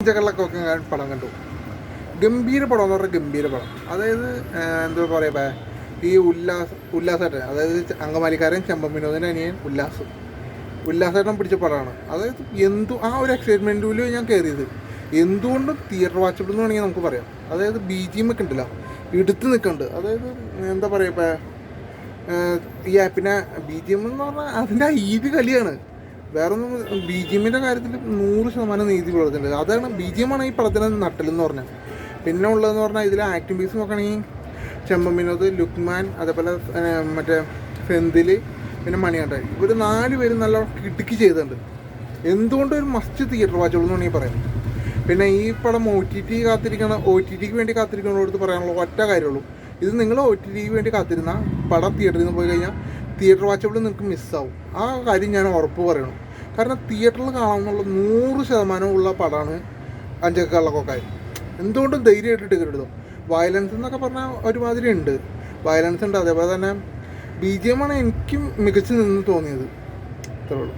പഞ്ചകള്ളക്കൊക്കെ ഞാൻ പടം കണ്ടു. ഗംഭീര പടം എന്ന് പറഞ്ഞാൽ ഗംഭീര പടം. അതായത് എന്താ പറയുക ഈ ഉല്ലാസ് ഉല്ലാസേട്ടൻ അതായത് അങ്കമാലിക്കാരൻ ചെമ്പൻ വിനോദിന്റെ അനിയൻ ഉല്ലാസ്. ഉല്ലാസേട്ടൻ പിടിച്ച പടമാണ്. അതായത് എന്തു ആ ഒരു എക്സൈറ്റ്മെന്റിൽ ഞാൻ കയറിയത് എന്തുകൊണ്ടും തിയേറ്റർ വാച്ചബിൾ എന്ന് വേണമെങ്കിൽ നമുക്ക് പറയാം. അതായത് ബി ജി എം ഒക്കെ ഉണ്ടല്ലോ എടുത്ത് നിൽക്കുന്നുണ്ട്. അതായത് എന്താ പറയുക ഈ ആപ്പിനെ ബി ജി എം എന്ന് പറഞ്ഞാൽ അതിന്റെ ഈ കളിയാണ്. വേറെ ഒന്നും ബി ജി എമ്മിന്റെ കാര്യത്തിൽ നൂറ് ശതമാനം നീതി പുലർത്തുന്നുണ്ട് അതാണ് ബി ജി എം ആണ് ഈ പടത്തിന് നട്ടലെന്ന് പറഞ്ഞാൽ പിന്നെ ഉള്ളതെന്ന് പറഞ്ഞാൽ ഇതിലെ ആക്ടിംഗ് പീസ് നോക്കുകയാണെങ്കിൽ ചെമ്പൻ വിനോദ് ലുക്മാൻ അതേപോലെ മറ്റേ ഫെന്തിൽ പിന്നെ മണിയാട്ട ഇവർ നാല് പേരും നല്ല കിടുക്കി ചെയ്തിട്ടുണ്ട്. എന്തുകൊണ്ട് ഒരു മസ്റ്റ് തിയേറ്റർ വാച്ചുകൾ എന്ന് വേണമെങ്കിൽ പറയാം. പിന്നെ ഈ പടം ഒ ടി ടി കാത്തിരിക്കണ ഒ ടി ടിക്ക് വേണ്ടി കാത്തിരിക്കുന്നവരോട് പറയാനുള്ള ഒറ്റ കാര്യമുള്ളൂ. ഇത് നിങ്ങൾ ഒ ടി ടിക്ക് വേണ്ടി കാത്തിരുന്ന പടം തിയേറ്ററിൽ നിന്ന് പോയി കഴിഞ്ഞാൽ തിയേറ്റർ വാച്ചബിൾ നിങ്ങൾക്ക് മിസ്സാവും ആ കാര്യം ഞാൻ ഉറപ്പ് പറയണം. കാരണം തിയേറ്ററിൽ കാണാമെന്നുള്ള നൂറ് ശതമാനം ഉള്ള പടമാണ് അഞ്ചക്കാളൊക്കെ എന്തുകൊണ്ടും ധൈര്യമായിട്ട് ടിക്കറ്റ് എടുത്തു വയലൻസ് എന്നൊക്കെ പറഞ്ഞാൽ ഒരുമാതിരി ഉണ്ട്. വയലൻസ് ഉണ്ട്. അതേപോലെ തന്നെ ബി ജി എം ആണ് എനിക്കും മികച്ചു നിന്ന് തോന്നിയത്. ഇത്രേ ഉള്ളൂ.